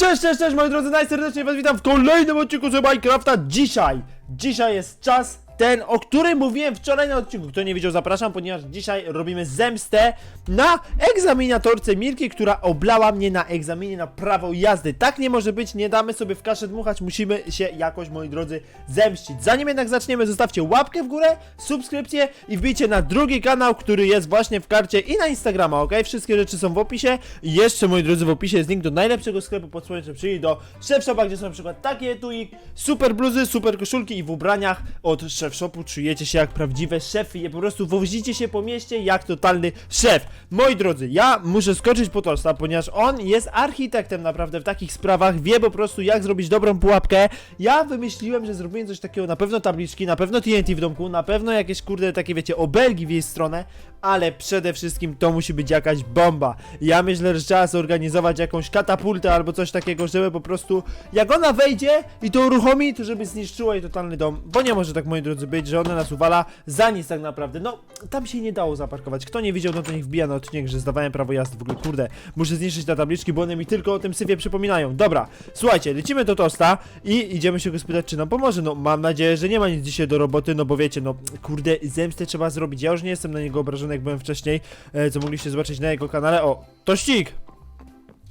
Cześć, cześć, cześć moi drodzy, najserdeczniej was witam w kolejnym odcinku z Minecrafta. Dzisiaj, dzisiaj jest czas ten, o którym mówiłem wczoraj na odcinku. Kto nie widział, zapraszam, ponieważ dzisiaj robimy zemstę na egzaminatorce Milki, która oblała mnie na egzaminie na prawo jazdy. Tak nie może być, nie damy sobie w kaszę dmuchać, musimy się jakoś, moi drodzy, zemścić. Zanim jednak zaczniemy, zostawcie łapkę w górę, subskrypcję i wbijcie na drugi kanał, który jest właśnie w karcie i na Instagrama, ok? Wszystkie rzeczy są w opisie. I jeszcze, moi drodzy, w opisie jest link do najlepszego sklepu pod słońcem, czyli do Shopa, gdzie są na przykład takie etui, super bluzy, super koszulki i w ubraniach od Chef Shopu czujecie się jak prawdziwe szefy i po prostu wozicie się po mieście jak totalny szef. Moi drodzy, ja muszę skoczyć po tosta, ponieważ on jest architektem naprawdę w takich sprawach, wie po prostu jak zrobić dobrą pułapkę. Ja wymyśliłem, że zrobiłem coś takiego, na pewno tabliczki, na pewno TNT w domku, na pewno jakieś kurde takie wiecie, obelgi w jej stronę, ale przede wszystkim to musi być jakaś bomba. Ja myślę, że trzeba zorganizować jakąś katapultę albo coś takiego, żeby po prostu jak ona wejdzie i to uruchomi, to żeby zniszczyła jej totalny dom, bo nie może tak moi drodzy być, że ona nas uwala za nic tak naprawdę. No, tam się nie dało zaparkować. Kto nie widział, no to niech wbija na odcinek, że zdawałem prawo jazdy. W ogóle, kurde, muszę zniszczyć te tabliczki, bo one mi tylko o tym syfie przypominają. Dobra, słuchajcie, lecimy do tosta i idziemy się go spytać, czy nam pomoże. No, mam nadzieję, że nie ma nic dzisiaj do roboty, no bo wiecie, no, kurde, zemstę trzeba zrobić. Ja już nie jestem na niego obrażony, jak byłem wcześniej, e, co mogliście zobaczyć na jego kanale. O, tościk!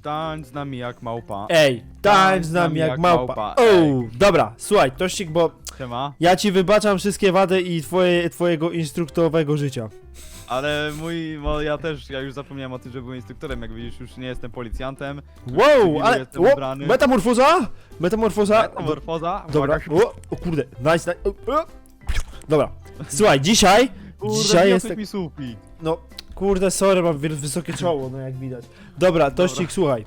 Tańcz z nami jak małpa. Ej, tańcz z nami jak małpa. O, dobra, słuchaj, tościk, bo Siema. ja ci wybaczam wszystkie wady i twoje, twojego instruktorowego życia. Ale mój, bo ja też, ja już zapomniałem o tym, że byłem instruktorem, jak widzisz, już nie jestem policjantem. Wow, cywilu ale. jestem O, ubrany. metamorfoza? Metamorfoza? Metamorfoza. Dobra, Uwaga, o, o kurde, nice, nice. O, o. Dobra, słuchaj, dzisiaj. Kurde, dzisiaj jest tak. mi. No, kurde, sorry, mam wy- wysokie czoło, no jak widać. Dobra, tościk, słuchaj.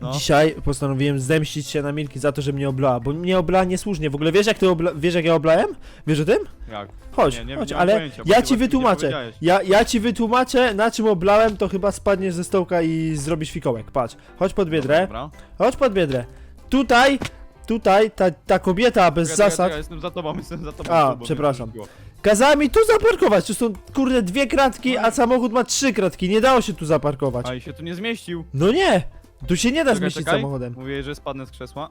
No. Dzisiaj postanowiłem zemścić się na Milki za to, że mnie oblała, bo mnie oblała niesłusznie. W ogóle wiesz jak ty obla... wiesz jak ja oblałem? Wiesz o tym? Jak? Chodź, Nie, nie- chodź, nie mam ale pojęcia, bo ja ty ci właśnie nie wytłumaczę. powiedziałeś. Ja, ja ci wytłumaczę, na czym oblałem, to chyba spadniesz ze stołka i zrobisz fikołek. Patrz, chodź pod biedrę, Dobra. chodź pod biedrę. Tutaj, tutaj, ta, ta kobieta bez Czekaj, czekaj, zasad czekaj, Jestem za tobą, jestem za tobą. A, przepraszam. Kazała mi tu zaparkować. Tu są, kurde, dwie kratki, a samochód ma trzy kratki. Nie dało się tu zaparkować. A i się tu nie zmieścił. No nie, tu się nie da Czekaj, zmieścić czekaj. samochodem. Mówię, że spadnę z krzesła.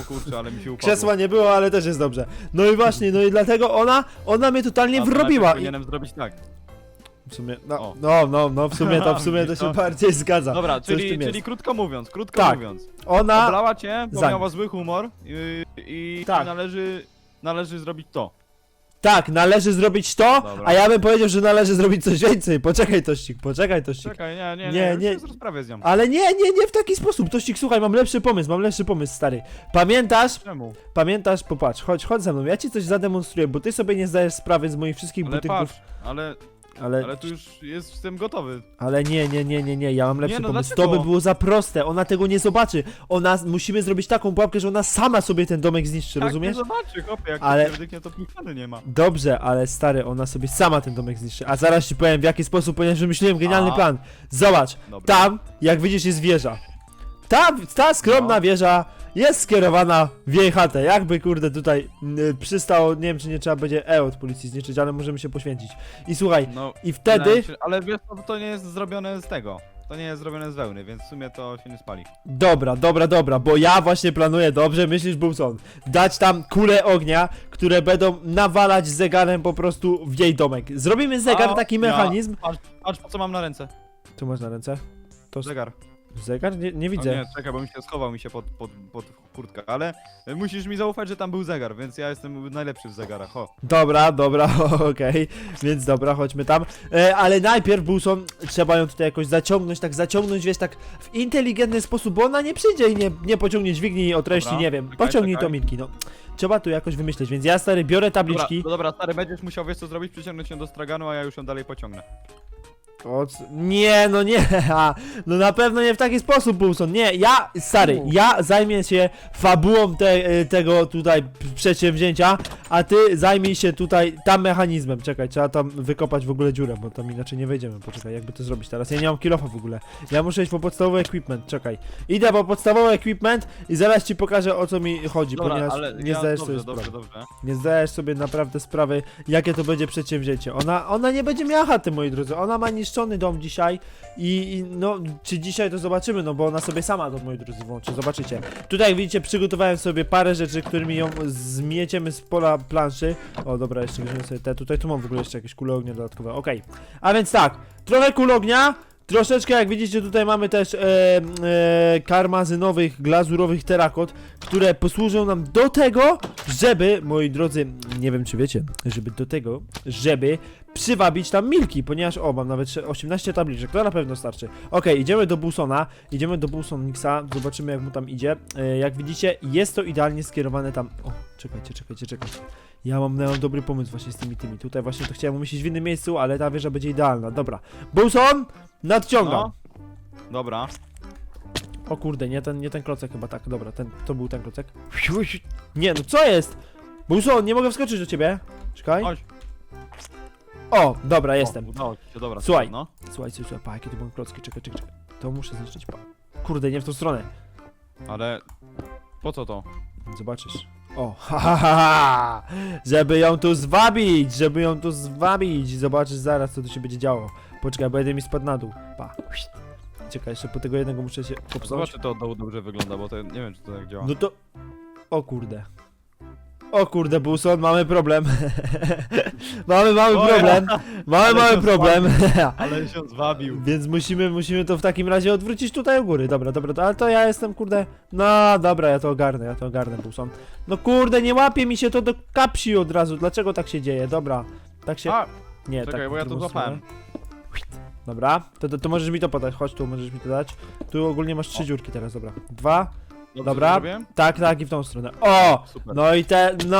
O kurczę, ale mi się upadło. Krzesła nie było, ale też jest dobrze. No i właśnie, no i dlatego ona, ona mnie totalnie A, to wrobiła. najpierw I Powinienem zrobić tak. w sumie, no, O. no, no, no, w sumie to, w sumie to Widzisz się to? bardziej zgadza. Dobra, Coś w czyli, tym jest. czyli krótko mówiąc, krótko Tak. mówiąc. Ona, Oblała cię, bo miała zły humor i, i Tak. należy, należy zrobić to. Tak, należy zrobić to, Dobra. a ja bym powiedział, że należy zrobić coś więcej. Poczekaj, Tościk, poczekaj, Tościk. Czekaj, nie, nie, Nie, nie, nie. nie. Już rozprawię z nią. Ale nie, nie, nie w taki sposób. Tościk, słuchaj, mam lepszy pomysł, mam lepszy pomysł, stary. Pamiętasz, Czemu? pamiętasz, popatrz, chodź, chodź ze mną, ja ci coś zademonstruję, bo ty sobie nie zdajesz sprawy z moich wszystkich Ale budynków. patrz, ale, Ale, ale tu już jest, jestem gotowy. ale nie, nie, nie, nie, nie, ja mam lepszy no pomysł. dlaczego? To by było za proste, ona tego nie zobaczy. Ona, musimy zrobić taką pułapkę, że ona sama sobie ten domek zniszczy, rozumiesz? Tak, nie zobaczy, chłopie, jak Ale- ale... pierdyknie, to pikany nie ma. Dobrze, ale stary, ona sobie sama ten domek zniszczy. A zaraz ci powiem w jaki sposób, ponieważ wymyśliłem genialny A. plan. Zobacz, Dobra. tam, jak widzisz, jest wieża. Ta, ta skromna No. wieża jest skierowana w jej chatę. Jakby kurde tutaj y, przystało, nie wiem czy nie trzeba będzie E od policji zniszczyć, ale możemy się poświęcić. I słuchaj, No, i wtedy. się- Ale wiesz, to, to nie jest zrobione z tego. To nie jest zrobione z wełny, więc w sumie to się nie spali. Dobra, dobra, dobra, bo ja właśnie planuję dobrze, myślisz, Bumson, dać tam kule ognia, które będą nawalać zegarem po prostu w jej domek. Zrobimy zegar, A, taki ja- mechanizm. Patrz, patrz, po co mam na ręce. Tu masz na ręce? To Zegar. Zegar? Nie, nie O widzę. nie, czekaj, bo mi się schował mi się pod, pod, pod kurtkę, ale musisz mi zaufać, że tam był zegar, więc ja jestem najlepszy w zegarach, ho. Dobra, dobra, okej, więc dobra, chodźmy tam. E, ale najpierw, Bulson, trzeba ją tutaj jakoś zaciągnąć, tak zaciągnąć, wiesz, tak w inteligentny sposób, bo ona nie przyjdzie i nie, nie pociągnie dźwigni o treści, Dobra, nie wiem, czekaj, pociągnij czekaj. to Milki, no. Trzeba tu jakoś wymyśleć, więc ja, stary, biorę Dobra, tabliczki. no dobra, stary, będziesz musiał, wiesz co zrobić, przyciągnąć ją do straganu, a ja już ją dalej pociągnę. O, c- nie, no nie, a, no na pewno nie w taki sposób, Bulson, nie, ja, stary, ja zajmę się fabułą te, e, tego tutaj przedsięwzięcia, a ty zajmij się tutaj tam mechanizmem, czekaj, trzeba tam wykopać w ogóle dziurę, bo tam inaczej nie wejdziemy, poczekaj, jakby to zrobić teraz, ja nie mam kilofa w ogóle, ja muszę iść po podstawowy equipment, czekaj, idę po podstawowy equipment i zaraz ci pokażę o co mi chodzi, Dobra, ponieważ ale nie ja, zdajesz dobrze, sobie dobrze, sprawy. dobrze. Nie zdajesz sobie naprawdę sprawy, jakie to będzie przedsięwzięcie. Ona, ona nie będzie miała chaty, moi drodzy. Ona ma niż zniszczony dom dzisiaj i, i no, czy dzisiaj to zobaczymy, no bo ona sobie sama to, moi drodzy, włączy, zobaczycie. Tutaj, jak widzicie, przygotowałem sobie parę rzeczy, którymi ją zmieciemy z pola planszy. O, dobra, jeszcze weźmiemy sobie te, tutaj tu mam w ogóle jeszcze jakieś kule ognia dodatkowe, okej. A więc tak, trochę kul ognia, Troszeczkę, jak widzicie, tutaj mamy też e, e, karmazynowych, glazurowych terakot, które posłużą nam do tego, żeby, moi drodzy, nie wiem czy wiecie, żeby do tego, żeby przywabić tam milki, ponieważ, o, mam nawet 18 tabliczek, to na pewno starczy. Okej, idziemy do Busona, idziemy do Busonixa, zobaczymy jak mu tam idzie. E, jak widzicie, jest to idealnie skierowane tam, o, czekajcie, czekajcie, czekajcie. Ja mam, ja mam dobry pomysł właśnie z tymi tymi. Tutaj właśnie to chciałem umieścić w innym miejscu, ale ta wieża będzie idealna. Dobra. Buson! Nadciągam! No. Dobra. O kurde, nie ten, nie ten klocek chyba, tak, dobra, ten, to był ten klocek. Nie, no co jest? Buson, nie mogę wskoczyć do ciebie. Czekaj. Chodź. O, dobra, jestem. O, udało ci się, dobra. Słuchaj. No. Słuchaj, słuchaj, pa, jakie to były klocki, czekaj, czekaj, czekaj. To muszę zniszczyć, pa. Kurde, nie w tą stronę. Ale po co to? Zobaczysz. O, ha, ha, ha, ha. Żeby ją tu zwabić, żeby ją tu zwabić. Zobaczysz zaraz, co tu się będzie działo. Poczekaj, bo jeden mi spadł na dół. Pa. Czekaj, jeszcze po tego jednego muszę się popsuć. Zobacz, czy to od dołu dobrze wygląda, bo to nie wiem, czy to tak działa. No to... O kurde. O kurde, Buson, mamy problem. mamy mały O ja. problem. Mamy Ale się problem. Ale się zwabił. Więc musimy, musimy to w takim razie odwrócić tutaj u góry. Dobra, dobra, to, ale to ja jestem, kurde. No dobra, ja to ogarnę, ja to ogarnę, Buson. No kurde, nie łapie mi się to do kapsi od razu. Dlaczego tak się dzieje? Dobra. Tak się. A, nie, czekaj, tak. bo w ja to drugą złapałem. stronę. Dobra, to, to, to możesz mi to podać. Chodź tu, możesz mi to dać. Tu ogólnie masz trzy dziurki teraz, dobra. Dwa. Dobra. zrobiłem? Tak, tak, i w tą stronę. O! Super. No i te, no,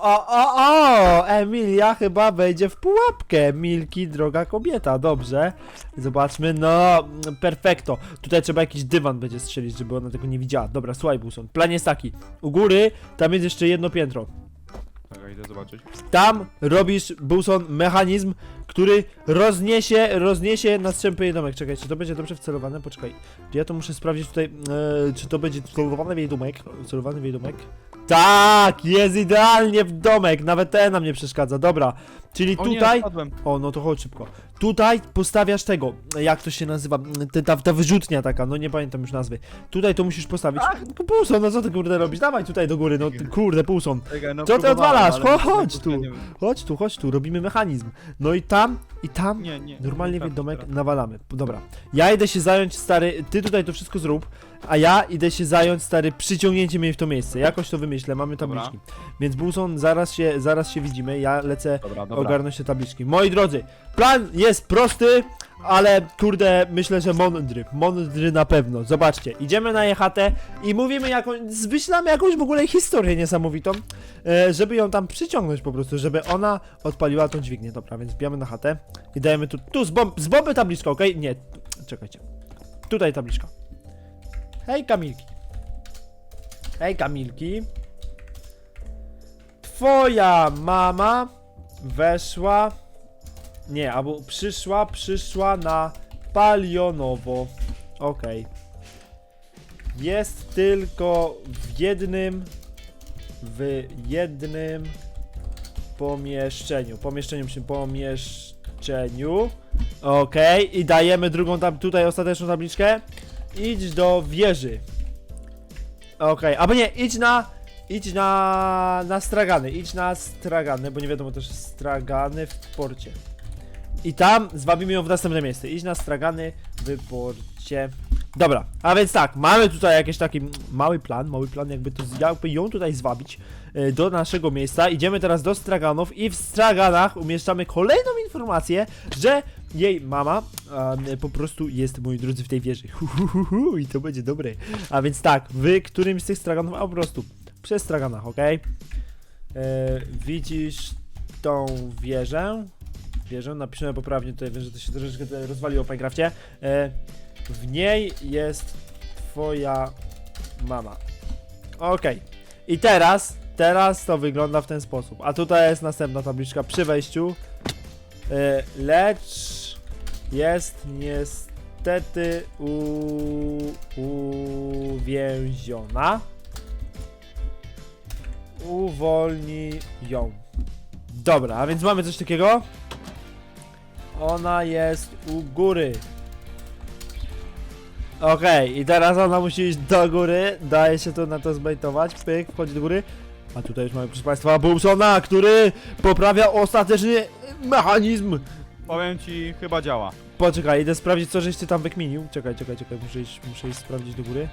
o, o, o, Emilia chyba wejdzie w pułapkę. Milki, droga kobieta, dobrze. Zobaczmy, no, perfekto. Tutaj trzeba jakiś dywan będzie strzelić, żeby ona tego nie widziała. Dobra, słuchaj, Buson, plan jest taki. U góry, tam jest jeszcze jedno piętro. Czekaj, idę zobaczyć. Tam robisz, Buson, mechanizm, który rozniesie, rozniesie nastrzępy jej domek. Czekaj, czy to będzie dobrze wcelowane? Poczekaj. Ja to muszę sprawdzić tutaj, e, czy to będzie celowany w jej domek. Celowany w jej domek. Tak, jest idealnie w domek, nawet ten nam nie przeszkadza, dobra. Czyli O tutaj, spadłem. o no to chodź szybko. Tutaj postawiasz tego, jak to się nazywa, ta, ta, ta wyrzutnia taka, no nie pamiętam już nazwy. Tutaj to musisz postawić. No, Pulson, no co ty kurde robisz? Dawaj tutaj do góry, no ty, kurde, Pulson. Czekaj, no Co ty próbowałem, odwalasz? ale chodź tu. nie- Chodź tu, chodź tu, robimy mechanizm. No i tam, i tam Nie, nie. normalnie nie teraz. nawalamy. Dobra. Ja idę się zająć, stary, ty tutaj to wszystko zrób, a ja idę się zająć, stary, przyciągnięciem jej w to miejsce. Jakoś to wymyślę, mamy Dobra. tabliczki. Więc Bulson, zaraz się, zaraz się widzimy, ja lecę Dobra, dobra. ogarnąć te tabliczki. Moi drodzy, plan jest prosty, ale kurde, myślę, że mądry. Mądry na pewno. Zobaczcie, idziemy na jechatę i mówimy jakąś, wyślamy jakąś w ogóle historię niesamowitą, e, żeby ją tam przyciągnąć po prostu, żeby ona odpaliła tą dźwignię. Dobra, więc bijamy na chatę i dajemy tu, tu z, bomb, z bomby tabliczka, okej? Nie, czekajcie. Tutaj tabliczka. Hej Kamilki. Hej Kamilki. Twoja mama weszła. Nie, albo przyszła, przyszła na palionowo. Okej. Jest tylko w jednym. W jednym pomieszczeniu. Pomieszczeniu przy pomieszczeniu. Okej, i dajemy drugą tam tutaj ostateczną tabliczkę. Idź do wieży. Okej, albo nie, idź na. Idź na. na stragany, idź na stragany, bo nie wiadomo też stragany w porcie. I tam zwabimy ją w następne miejsce. Idź na stragany w porcie. Dobra, a więc tak, mamy tutaj jakiś taki mały plan, mały plan, jakby, to, jakby ją tutaj zwabić e, do naszego miejsca. Idziemy teraz do straganów i w straganach umieszczamy kolejną informację, że jej mama em, po prostu jest, moi drodzy, w tej wieży. Hu, hu, hu, hu, I to będzie dobre. A więc tak, wy którymś z tych straganów, a po prostu przy straganach, ok? E, widzisz tą wieżę? Wieżę, napiszemy poprawnie tutaj, wiem, że to się troszeczkę rozwaliło w Minecrafcie. E, w niej jest twoja mama. Okej. I teraz, teraz to wygląda w ten sposób. A tutaj jest następna tabliczka przy wejściu. E, lecz jest niestety u, uwięziona. Uwolnij ją. Dobra, a więc mamy coś takiego. Ona jest u góry. Okej, i teraz ona musi iść do góry. Daje się to na to zbejtować. Pyk, wchodzi do góry. A tutaj już mamy, proszę Państwa, Boomsona, który poprawia ostateczny mechanizm. Powiem ci, chyba działa. Poczekaj, idę sprawdzić, co żeście tam wykminił. Czekaj, czekaj, czekaj, muszę iść, muszę iść sprawdzić do góry.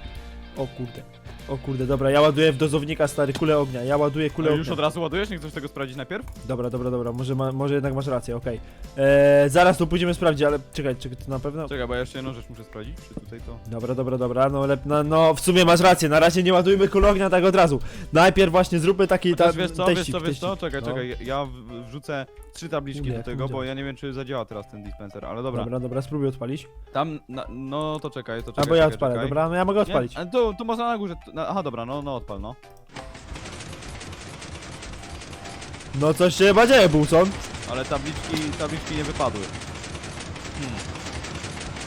O kurde. O kurde, dobra, ja ładuję w dozownika stary kulę ognia. Ja ładuję kulę ognia. już od razu ładujesz? Nie chcesz tego sprawdzić najpierw? Dobra, dobra, dobra, może, ma, może jednak masz rację, okej. Eee, Zaraz tu pójdziemy sprawdzić, ale czekaj, czekaj, to na pewno. Czekaj, bo ja jeszcze jedną rzecz muszę sprawdzić, czy tutaj to... Dobra, dobra, dobra, no, lep, no, no w sumie masz rację, na razie nie ładujmy kul ognia tak od razu. Najpierw właśnie zróbmy taki ta, Chociaż wiesz co, wiesz teścik, co, wiesz co? teścik. Czekaj, No. czekaj, ja w- wrzucę trzy tabliczki Nie, do tego, bo ja nie wiem, czy zadziała teraz ten dispenser, ale dobra. Dobra, dobra, spróbuj odpalić. Tam, na, no to czekaj, to czekaj, Albo ja czekaj, odpalę, czekaj. dobra, no ja mogę Nie, odpalić. a tu, tu można na górze, tu, na, aha dobra, no, no odpal, no. No coś się chyba dzieje, Bulson. Ale tabliczki, tabliczki nie wypadły.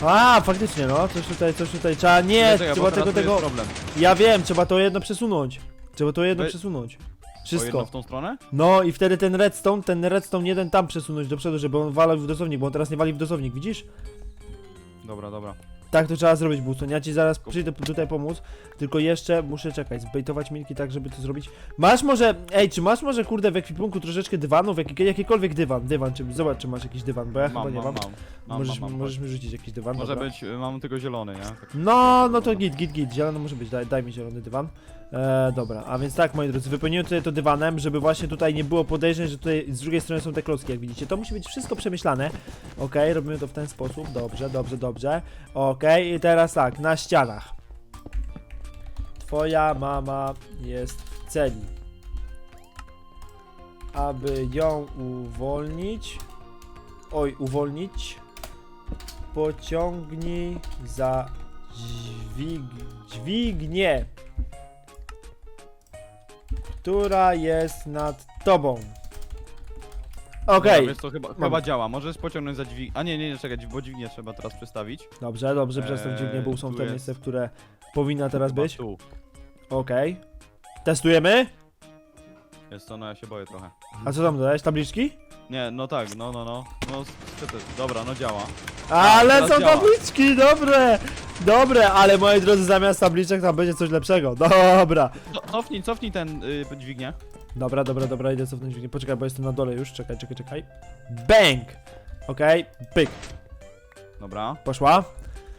A, faktycznie, no, coś tutaj, coś tutaj, trzeba, nie, czekaj, trzeba teraz tego, tu jest tego, problem. ja wiem, trzeba to jedno przesunąć. Trzeba to jedno Wy- przesunąć. O jedno Wszystko. w tą stronę? No i wtedy ten redstone, ten redstone jeden tam przesunąć do przodu, żeby on walał w dozownik, bo on teraz nie wali w dozownik, widzisz? Dobra, dobra. Tak to trzeba zrobić, Bulson. Ja ci zaraz przyjdę tutaj pomóc, tylko jeszcze muszę czekać, zbejtować milki tak, żeby to zrobić. Masz może, ej, czy masz może kurde w ekwipunku troszeczkę dywanów, jaki, jakikolwiek dywan, dywan, czy zobacz czy masz jakiś dywan, bo ja mam, chyba nie mam, mam. mam, możesz, mam, mam, możesz mi rzucić jakiś dywan, Może dobra. być, y, mam tylko zielony, nie? Tak. No, no to git, git, git, zielony może być, daj, daj mi zielony dywan. E, dobra, a więc tak moi drodzy, wypełniłem tutaj to dywanem, żeby właśnie tutaj nie było podejrzeń, że tutaj z drugiej strony są te klocki, jak widzicie. To musi być wszystko przemyślane. Okej, robimy to w ten sposób, dobrze, dobrze, dobrze. Okej, i teraz tak, na ścianach. Twoja mama jest w celi. Aby ją uwolnić, oj, uwolnić, pociągnij za dźwig, dźwignię, która jest nad tobą. Okej, Dobra, wiesz co, chyba, chyba działa. Możesz pociągnąć za dźwig... A nie, nie, nie, czekaj, bo dźwignię trzeba teraz przestawić. dobrze, dobrze, przez tą dźwignię, bo Eee, są tu te jest- miejsca, w które powinna teraz Chyba być. Tu. Okej. Testujemy? Jest to, no ja się boję trochę. A co tam dodałeś? Tabliczki? Nie, no tak, no, no, no. No, to- dobra, no działa. Ale teraz są działa. tabliczki, dobre! Dobre, ale moi drodzy, zamiast tabliczek tam będzie coś lepszego. Dobra. Co, cofnij, cofnij ten y, dźwignię. Dobra, dobra, dobra, idę cofnąć dźwignię. Poczekaj, bo jestem na dole już. Czekaj, czekaj, czekaj. Bang! Okej, pyk. Dobra. Poszła.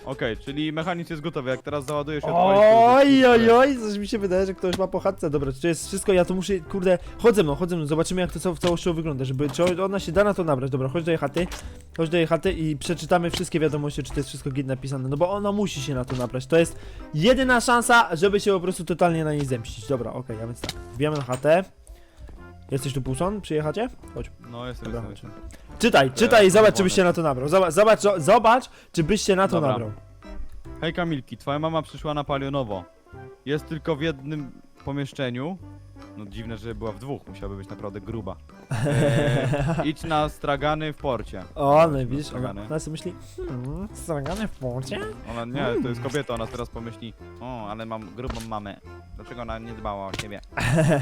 Okej, czyli mechanizm jest gotowy. Jak teraz załadujesz to Oj, oj, oj, coś mi się wydaje, że ktoś ma po chatce. Dobra, czy to jest wszystko? Ja to muszę, kurde, mną, chodź ze mną, zobaczymy jak to cał- całościowo wygląda, żeby, czy ona się da na to nabrać. Dobra, chodź do jej chaty, chodź do jej chaty i przeczytamy wszystkie wiadomości, czy to jest wszystko git napisane, no bo ona musi się na to nabrać. To jest jedyna szansa, żeby się po prostu totalnie na niej zemścić. Dobra, okej, a więc tak, wbijamy na chatę. Jesteś tu, Pulson? Przy jej chacie? Chodź. No, jestem, Dobra, jestem. Czytaj, czytaj i zobacz, czy byś się na to nabrał. Zobacz, zobacz, zobacz czy byś się na to Dobra. nabrał. Hej Kamilki, twoja mama przyszła na palionowo. Jest tylko w jednym pomieszczeniu. No dziwne, że była w dwóch, musiałaby być naprawdę gruba. Eee, idź na stragany w porcie. O, no i widzisz, ona, stragany. ona sobie myśli, hmm, stragany w porcie? Ona nie, to jest kobieta, ona teraz pomyśli, o, ale mam grubą mamę. Dlaczego ona nie dbała o siebie?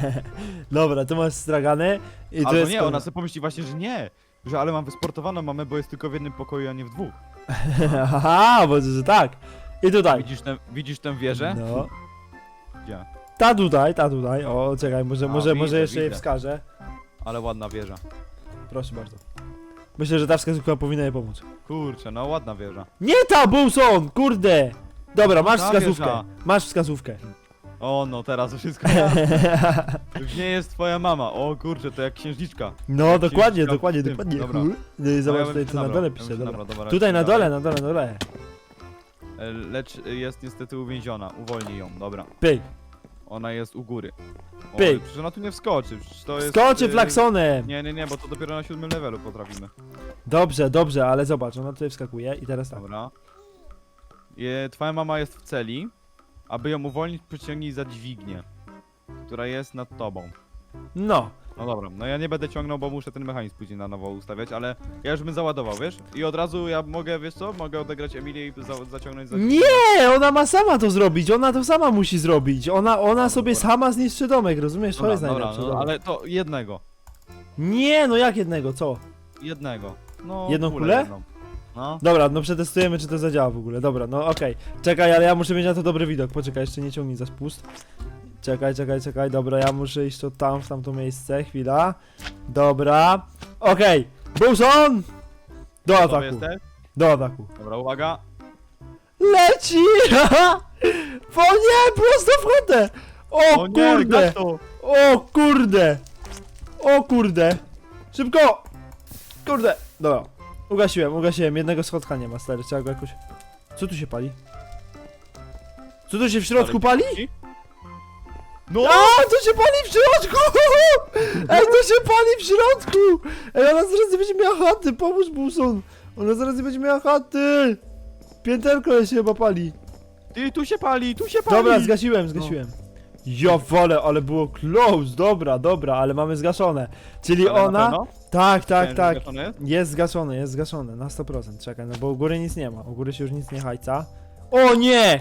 Dobra, tu masz stragany i to Albo jest nie, ona sobie pomyśli właśnie, że nie. Że ale mam wysportowaną mamę, bo jest tylko w jednym pokoju, a nie w dwóch. Aha, bo że tak. I tutaj. Widzisz tę, widzisz tę wieżę? No. Gdzie? Ta tutaj, ta tutaj. O, czekaj, może, A, może, może widzę, jeszcze jej widzę. wskażę. Ale ładna wieża. Proszę bardzo. Myślę, że ta wskazówka powinna jej pomóc. Kurczę, no ładna wieża. Nie ta, Bulson! Kurde! Dobra, masz Ta wskazówkę. wieża. Masz wskazówkę. O, no teraz wszystko jasne. Już nie jest twoja mama. O kurczę, to jak księżniczka. No, dokładnie, dokładnie, tym. dokładnie. Dobra. No i zobacz, No, ja tutaj bym to na dole pisze, ja bym się dobra. nabrał, dobra, Tutaj na dole, na dole, na dole. E, Lecz jest niestety uwięziona. Uwolnij ją, dobra. Pyk. Ona jest u góry. O, Pyk. Przecież ona tu nie wskoczy. Przecież to jest... Skoczy y, flaksonem! Nie, nie, nie, bo to dopiero na siódmym levelu potrafimy. Dobrze, dobrze, ale zobacz, ona tutaj wskakuje i teraz tak. Dobra. Je, twoja mama jest w celi. Aby ją uwolnić, przyciągnij za dźwignię. Która jest nad tobą. No, No dobra, no ja nie będę ciągnął, bo muszę ten mechanizm później na nowo ustawiać, ale ja już bym załadował, wiesz? I od razu ja mogę, wiesz co? Mogę odegrać Emilię i za, zaciągnąć za Nie, ona ma sama to zrobić, ona to sama musi zrobić. Ona, ona Dobra, sobie dobra. sama zniszczy domek, rozumiesz? To Dobra, jest dobra, najlepsze. no, dobra. ale to jednego. Nie, no jak jednego, co? Jednego. No, Jedną kulę? jedną. No. Dobra, no przetestujemy, czy to zadziała w ogóle. Dobra, no okej. Czekaj, ale ja muszę mieć na to dobry widok. Poczekaj, jeszcze nie ciągnij za spust. Czekaj, czekaj, czekaj. Dobra, ja muszę iść to tam, w tamto miejsce. Chwila. Dobra. Okej. Buson! Do Gotowy ataku. jesteś? Do ataku. Dobra, uwaga. Leci! o nie, prosto w chotę! O, O nie, kurde! gato! O kurde! O kurde! Szybko! Kurde! Dobra. Ugasiłem, ugasiłem. Jednego schodka nie ma, stary. Trzeba go jakoś... Co tu się pali? Co tu się w środku pali? No! A, to się pali w środku! Ej, to się pali w środku! Ej, ona zaraz nie będzie miała chaty, pomóż Buson! Ona zaraz nie będzie miała chaty! Pięterko się chyba pali. Ty, tu się pali, tu się pali! Dobra, zgasiłem, zgasiłem. Ja wolę, ale było close, dobra, dobra, ale mamy zgaszone. Czyli Ale na ona... pewno? Tak, tak, tak. zgaszony jest? Jest zgaszone, jest zgaszone, na 100%. Czekaj, no bo u góry nic nie ma. U góry się już nic nie hajca. O nie!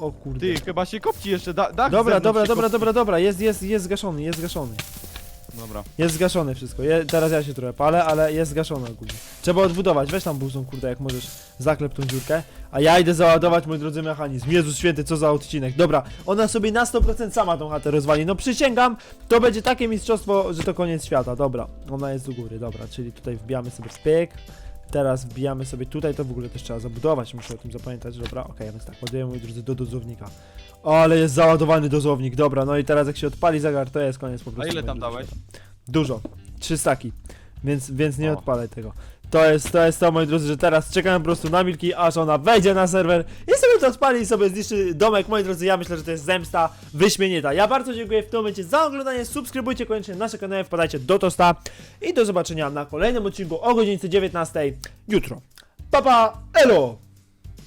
O kurde. Ty, chyba się kopci jeszcze, da, dach z Dobra, zewnątrz dobra, się dobra, kopci. dobra, dobra, jest, jest, jest zgaszony, jest zgaszony. Dobra. Jest zgaszone wszystko. Je, teraz ja się trochę palę, ale jest zgaszone ogólnie. Trzeba odbudować, weź tam buzą, kurde, jak możesz, zaklep tą dziurkę. A ja idę załadować, mój drodzy, mechanizm. Jezus święty, co za odcinek. Dobra, ona sobie na 100% sama tą chatę rozwali. No przysięgam, to będzie takie mistrzostwo, że to koniec świata. Dobra, ona jest u góry, dobra, czyli tutaj wbijamy sobie pyk. Teraz wbijamy sobie tutaj, to w ogóle też trzeba zabudować, muszę o tym zapamiętać, dobra, okej, więc tak, ładujemy, moi drodzy, do dozownika. Ale jest załadowany dozownik, dobra, no i teraz jak się odpali zegar, to jest koniec po A prostu. ile moi tam dałeś? Dużo. Trzy staki. Więc, więc nie O. odpalaj tego. To jest, to jest to, moi drodzy, że teraz czekamy po prostu na Milki, aż ona wejdzie na serwer i sobie to odpali i sobie zniszczy domek. Moi drodzy, ja myślę, że to jest zemsta wyśmienita. Ja bardzo dziękuję w tym momencie za oglądanie. Subskrybujcie koniecznie nasze kanały, wpadajcie do tosta i do zobaczenia na kolejnym odcinku o godzinie 19 jutro. Pa pa, elo!